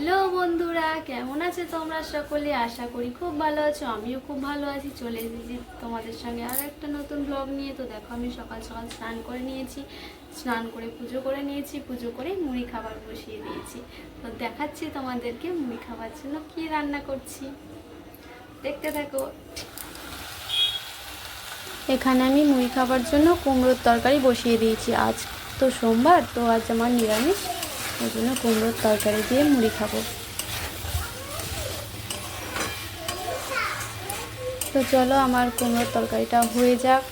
Hello বন্ধুরা, কেমন আছে তোমরা সকলে? আশা করি খুব ভালো আছো, আমিও খুব ভালো আছি। চলে এসেছি তোমাদের সঙ্গে আর একটা নতুন ব্লগ নিয়ে। তো দেখো, আমি সকাল সকাল স্নান করে নিয়েছি। স্নান করে পুজো করে নিয়েছি, পুজো করে মুড়ি খাবার বসিয়ে দিয়েছি। তো দেখাচ্ছি তোমাদেরকে মুড়ি খাবার জন্য কী রান্না করছি। দেখতে থাকো। এখানে আমি মুড়ি খাবার জন্য কুমড়োর তরকারি বসিয়ে দিয়েছি। আজ তো সোমবার, তো আজ আমার নিরামিষ। ওই জন্য কুমড়োর তরকারি দিয়ে মুড়ি খাব। তো চলো আমার কুমড়োর তরকারিটা হয়ে যাক।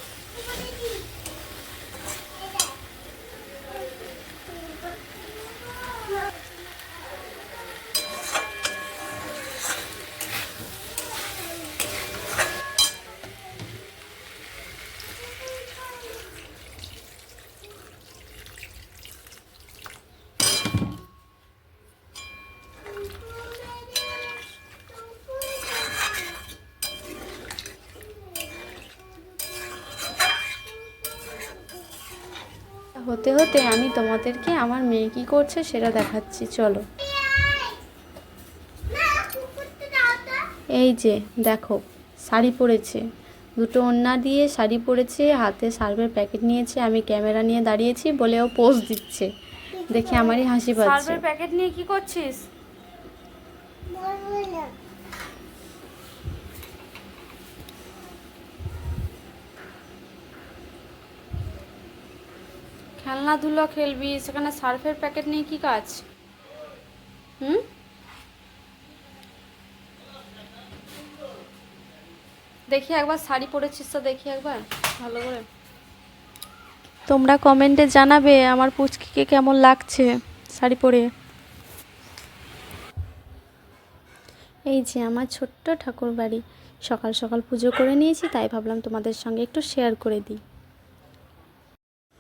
হতে হতে আমি তোমাদেরকে আমার মেয়ে কী করছে সেটা দেখাচ্ছি, চলো। এই যে, দেখো, শাড়ি পরেছে। দুটো ওড়না দিয়ে শাড়ি পরেছে, হাতে সার্ভের প্যাকেট নিয়েছে, আমি ক্যামেরা নিয়ে দাঁড়িয়েছি, বলে ও পোজ দিচ্ছে। দেখে আমারই হাসি পাচ্ছে। সার্ভের প্যাকেট নিয়ে কি করছিস? খেলনাধুলো খেলবি সেখানে সার্ফের প্যাকেট নিয়ে কি কাজ? হুম? দেখি একবার শাড়ি পরেছিস তো দেখি একবার ভালো করে। তোমরা কমেন্টে জানাবে আমার পুচকিকে কেমন লাগছে শাড়ি পরে। এই যে আমার ছোট্ট ঠাকুর বাড়ি সকাল সকাল পুজো করে নিয়েছি তাই ভাবলাম তোমাদের সঙ্গে একটু শেয়ার করে দিই।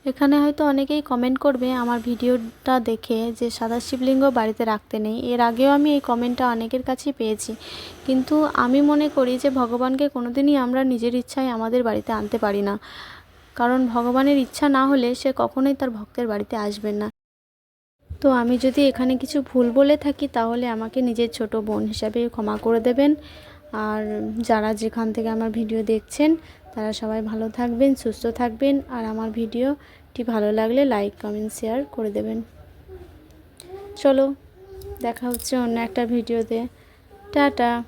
এখানে হয়তো অনেকেই কমেন্ট করবে আমার ভিডিওটা দেখে যে সাদা শিবলিঙ্গ বাড়িতে রাখতে নেই। এর আগেও আমি এই কমেন্টটা অনেকের কাছেই পেয়েছি। কিন্তু আমি মনে করি যে ভগবানকে কোনোদিনই আমরা নিজের ইচ্ছায় আমাদের বাড়িতে আনতে পারি না। কারণ ভগবানের ইচ্ছা না হলে সে কখনোই তার ভক্তের বাড়িতে আসবেন না। তো আমি যদি এখানে কিছু ভুল বলে থাকি, তাহলে আমাকে নিজের ছোট বোন হিসাবে ক্ষমা করে দেবেন। আর যারা যেখান থেকে আমার ভিডিও দেখছেন, তারা সবাই ভালো থাকবেন, সুস্থ থাকবেন, আর আমার ভিডিওটি ভালো লাগলে লাইক, কমেন্ট, শেয়ার করে দেবেন। চলো, দেখা হচ্ছে অন্য একটা ভিডিওতে। টাটা।